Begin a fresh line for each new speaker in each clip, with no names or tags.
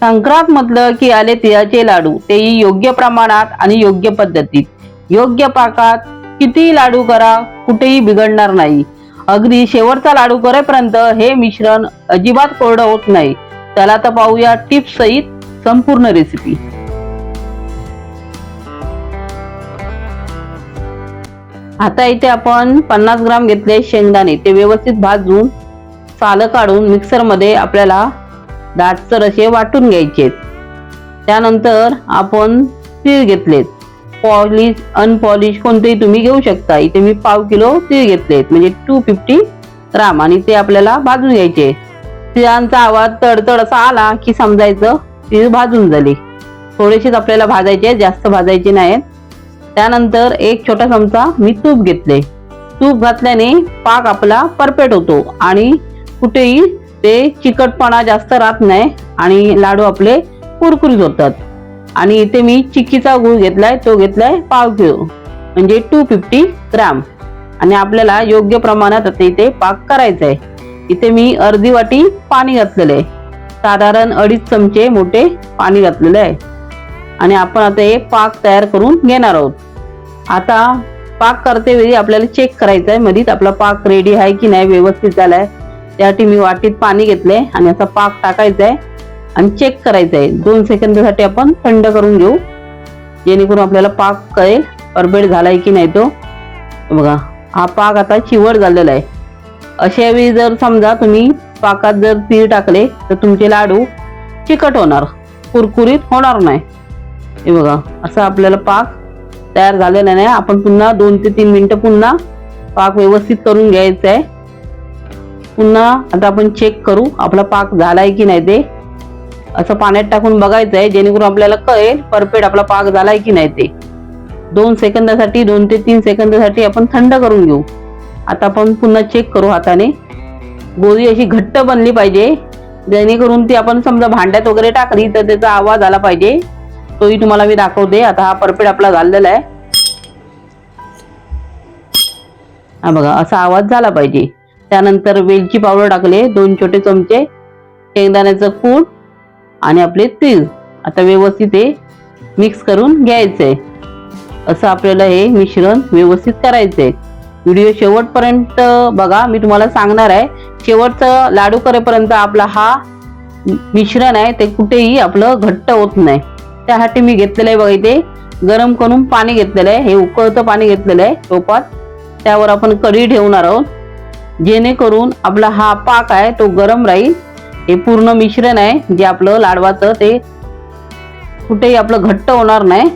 संक्रांत म्हटलं की आले तिळाचे लाडू तेही योग्य प्रमाणात आणि योग्य पद्धतीत. योग्य पाकात कितीही लाडू करा कुठेही बिघडणार नाही. अगदी शेवटचा लाडू करेपर्यंत हे मिश्रण अजिबात कोरडं होत नाही. त्याला तर पाहूया टिप्स सहित संपूर्ण रेसिपी आता इथे आपण पन्नास ग्राम घेतले शेंगदाणे. ते व्यवस्थित भाजून सालं काढून मिक्सरमध्ये आपल्याला दाटसर असे वाटून घ्यायचे त्यानंतर आपण तीळ घेतलेत. पॉलिश अनपॉलिश कोणतेही तुम्ही घेऊ शकता. इथे मी पाव किलो तीळ घेतलेत. म्हणजे टू फिफ्टी ग्राम. आणि ते आपल्याला भाजून घ्यायचे. तिळांचा आवाज तडतड असा आला की समजायचं तीळ भाजून झाली. थोडेसेच आपल्याला भाजायचे जास्त भाजायचे नाहीत. त्यानंतर एक छोटा चमचा मी तूप घेतले. तूप घातल्याने पाक आपला परफेक्ट होतो. आणि कुठेही ते चिकटपणा जास्त राहत नाही आणि लाडू आपले कुरकुरीत होतात. आणि इथे मी चिक्कीचा गूळ घेतलाय तो घेतलाय पाव किलो म्हणजे टू फिफ्टी ग्राम. आणि आपल्याला योग्य प्रमाणात आता इथे पाक करायचा आहे इथे मी अर्धी वाटी पाणी घातलेलं आहे. साधारण अडीच चमचे मोठे पाणी घातलेलं आहे. आणि आपण आता हे पाक तयार करून घेणार आहोत. आता पाक करते वेळी आपल्याला चेक करायचं आहे मधीच आपला पाक रेडी आहे की नाही व्यवस्थित झालाय. त्यासाठी मी वाटीत पाणी घेतले आणि असा पाक टाकायचा आहे आणि चेक करायचं आहे दोन सेकंदासाठी आपण थंड करून घेऊ. जेणेकरून आपल्याला पाक कळेल परबेड झालाय की नाही तो. बघा हा पाक आता चिवट झालेला आहे. अशा वेळी जर समजा तुम्ही पाकात जर तीळ टाकले तर तुमचे लाडू चिकट होणार. कुरकुरीत होणार नाही. हे बघा असं आपल्याला पाक तयार झालेला नाही. आपण पुन्हा दोन ते तीन मिनटं पुन्हा पाक व्यवस्थित करून घ्यायचा आहे पुन्हा आता आपण चेक करू आपला पाक झालाय की नाही ते. असं पाण्यात टाकून बघायचं आहे जेणेकरून आपल्याला कळेल परफेक्ट आपला पाक झालाय की नाही ते. दोन सेकंदासाठी दोन ते तीन सेकंदासाठी आपण थंड करून घेऊ. आता आपण पुन्हा चेक करू हाताने. गोळी अशी घट्ट बनली पाहिजे. जेणेकरून ती आपण समजा भांड्यात वगैरे टाकली तर त्याचा आवाज आला पाहिजे. तोही तुम्हाला मी दाखवते. आता हा परफेक्ट आपला झालेला आहे. हा बघा असा आवाज झाला पाहिजे. त्यानंतर वेलची पावडर टाकले दोन छोटे चमचे शेंगदाण्याचं कूट आणि आपले तीळ. आता व्यवस्थित हे मिक्स करून घ्यायचंय असं आपल्याला हे मिश्रण व्यवस्थित करायचंय. व्हिडिओ शेवटपर्यंत बघा मी तुम्हाला सांगणार आहे. शेवटचं लाडू करेपर्यंत आपला हा मिश्रण आहे ते कुठेही आपलं घट्ट होत नाही. त्यासाठी मी घेतलेलं आहे बघा इथे गरम करून पाणी घेतलेलं आहे. हे उकळतं पाणी घेतलेलं आहे टोपात त्यावर आपण कढी ठेवणार आहोत. जेणेकरून आपला हा पाक आहे तो गरम राहील. हे पूर्ण मिश्रण आहे जे आपलं लाडवाचं ते कुठेही आपलं घट्ट होणार नाही.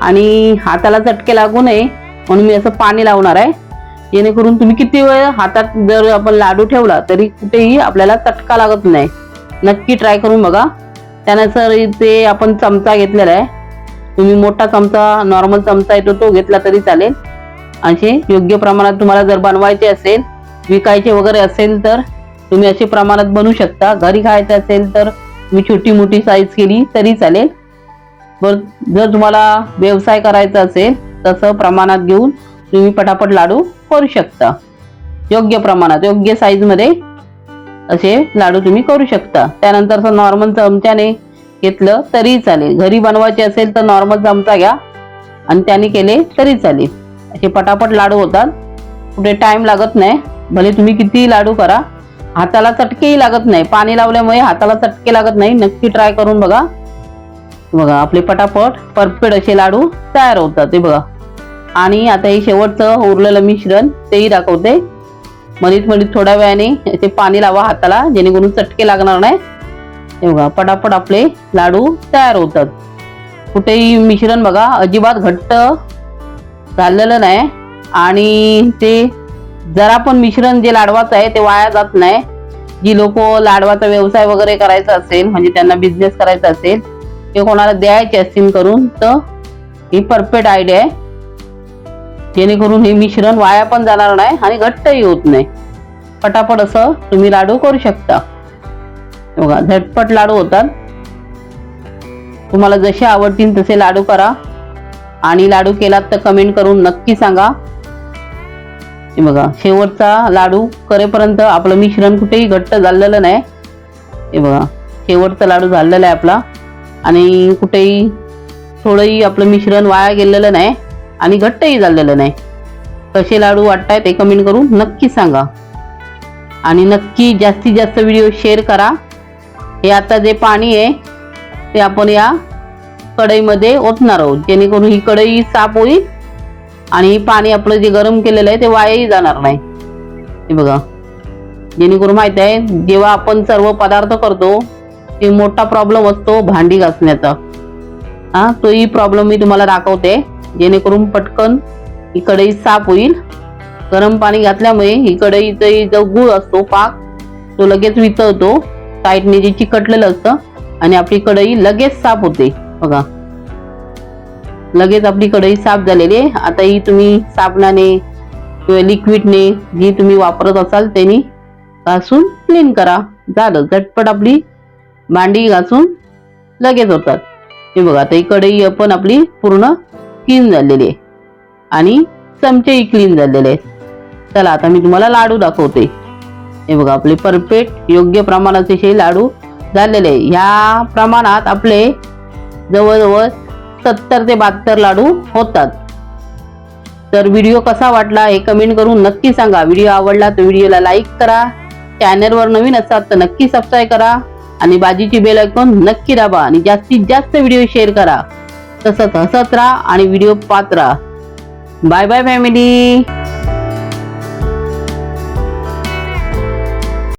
आणि हाताला चटके लागू नये म्हणून मी असं पाणी लावणार आहे. जेणेकरून तुम्ही किती वेळ हातात जर आपण लाडू ठेवला तरी कुठेही आपल्याला चटका लागत नाही. नक्की ट्राय करून बघा. त्यानंतर इथे आपण चमचा घेतलेला आहे. तुम्ही मोठा चमचा नॉर्मल चमचा येतो तो घेतला तरी चालेल. असे योग्य प्रमाणात तुम्हाला जर बनवायचे असेल विकायचे वगैरे असेल तर तुम्ही असे प्रमाणात बनवू शकता. घरी खायचं असेल तर तुम्ही छोटी मोठी साईज केली तरी चालेल. बर जर तुम्हाला व्यवसाय करायचा असेल तसं प्रमाणात घेऊन तुम्ही पटापट लाडू करू शकता. योग्य प्रमाणात योग्य साईजमध्ये असे लाडू तुम्ही करू शकता. त्यानंतर असं नॉर्मल चमच्याने घेतलं तरी चालेल. घरी बनवायचे असेल तर नॉर्मल चमचा घ्या आणि त्याने केले तरी चालेल. असे पटापट लाडू होतात. कुठे टाइम लागत नाही. भले तुम्ही कितीही लाडू करा हाताला चटकेही लागत नाही. पाणी लावल्यामुळे हाताला चटके लागत नाही. नक्की ट्राय करून बघा. बघा आपले पटापट परफेक्ट असे लाडू तयार होतात. ते बघा. आणि आता हे शेवटचं उरलेलं मिश्रण तेही दाखवते. मधीत मधीत थोड्या वेळाने ते पाणी लावा हाताला जेणेकरून चटके लागणार नाही. हे बघा पटापट आपले लाडू तयार होतात. कुठेही मिश्रण बघा अजिबात घट्ट झालेलं नाही. आणि ते जरा पण मिश्रण जे लाडवाचं आहे ते वाया जात नाही. जी लोक लाडवाचा व्यवसाय वगैरे करायचा असेल म्हणजे त्यांना बिझनेस करायचा असेल ते कोणाला द्यायचे असतील करून तर ही परफेक्ट आयडिया आहे. जेणेकरून हे मिश्रण वाया पण जाणार नाही आणि घट्टही होत नाही. पटापट असं तुम्ही लाडू करू शकता. बघा झटपट लाडू होतात. तुम्हाला जसे आवडतील तसे लाडू करा. आणि लाडू केलात तर कमेंट करून नक्की सांगा. हे बघा शेवटचा लाडू करेपर्यंत आपलं मिश्रण कुठेही घट्ट झालेलं नाही. हे बघा शेवटचा लाडू झालेला आहे आपला. आणि कुठेही थोडंही आपलं मिश्रण वाया गेलेलं नाही आणि घट्टही झालेलं नाही. कसे लाडू वाटतायत ते कमेंट करून नक्की सांगा. आणि नक्की जास्तीत जास्त व्हिडिओ शेअर करा. हे आता जे पाणी आहे ते आपण या कढईमध्ये ओतणार आहोत. जेणेकरून ही कढई साफ होईल आणि पाणी आपलं जे गरम केलेलं आहे ते वायाही जाणार नाही. हे बघा. जेणेकरून माहीत आहे जेव्हा आपण सर्व पदार्थ करतो ते मोठा प्रॉब्लेम असतो भांडी घासण्याचा. हा तोही प्रॉब्लेम मी तुम्हाला दाखवते. जेणेकरून पटकन ही कढई साफ होईल. गरम पाणी घातल्यामुळे ही कढईचा जो गुळ असतो पाक तो लगेच वितळतो. साईडने जे चिकटलेलं असतं आणि आपली कढई लगेच साफ होते. बघा. लगेच आपली कढई साफ झालेली आहे. आता ही तुम्ही साबणाने किंवा लिक्विडने जी तुम्ही वापरत असाल त्यांनी घासून क्लीन करा. झालं झटपट आपली भांडी घासून लगेच होतात. हे बघा आता ही कढई पण आपली पूर्ण क्लीन झालेली आहे. आणि चमचेही क्लीन झालेले आहेत. चला आता मी तुम्हाला लाडू दाखवते. हे बघा आपले परफेक्ट योग्य प्रमाणाचे हे लाडू झालेले आहे. ह्या प्रमाणात आपले जवळजवळ सत्तर ते बहात्तर लाडू होतात. तर व्हिडिओ कसा वाटला हे कमेंट करून नक्की सांगा. व्हिडिओ आवडला तर व्हिडिओला लाईक करा. चॅनलवर नवीन असाल तर नक्की सबस्क्राईब करा. आणि बाजूची बेल ऐकून नक्की दाबा आणि जास्तीत जास्त व्हिडिओ शेअर करा. तसंच हसत राहा आणि व्हिडिओ पात राहा. Bye bye family